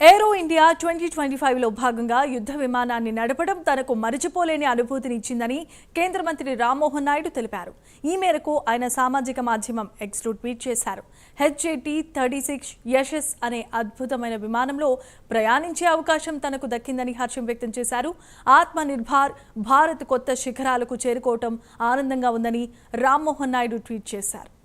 ఏరో India twenty twenty ఫైవ్లో భాగంగా యుద్ధ విమానాన్ని నడపడం తనకు మరిచిపోలేని అనుభూతినిచ్చిందని కేంద్ర మంత్రి రామ్మోహన్ నాయుడు తెలిపారు. ఈ మేరకు ఆయన సామాజిక మాధ్యమం ఎక్స్లో ట్వీట్ చేశారు. హెచ్జేటీ థర్టీ సిక్స్ యశస్ అనే అద్భుతమైన విమానంలో ప్రయాణించే అవకాశం తనకు దక్కిందని హర్షం వ్యక్తం చేశారు. ఆత్మనిర్భర్ భారత్ కొత్త శిఖరాలకు చేరుకోవటం ఆనందంగా ఉందని రామ్మోహన్ నాయుడు ట్వీట్ చేశారు.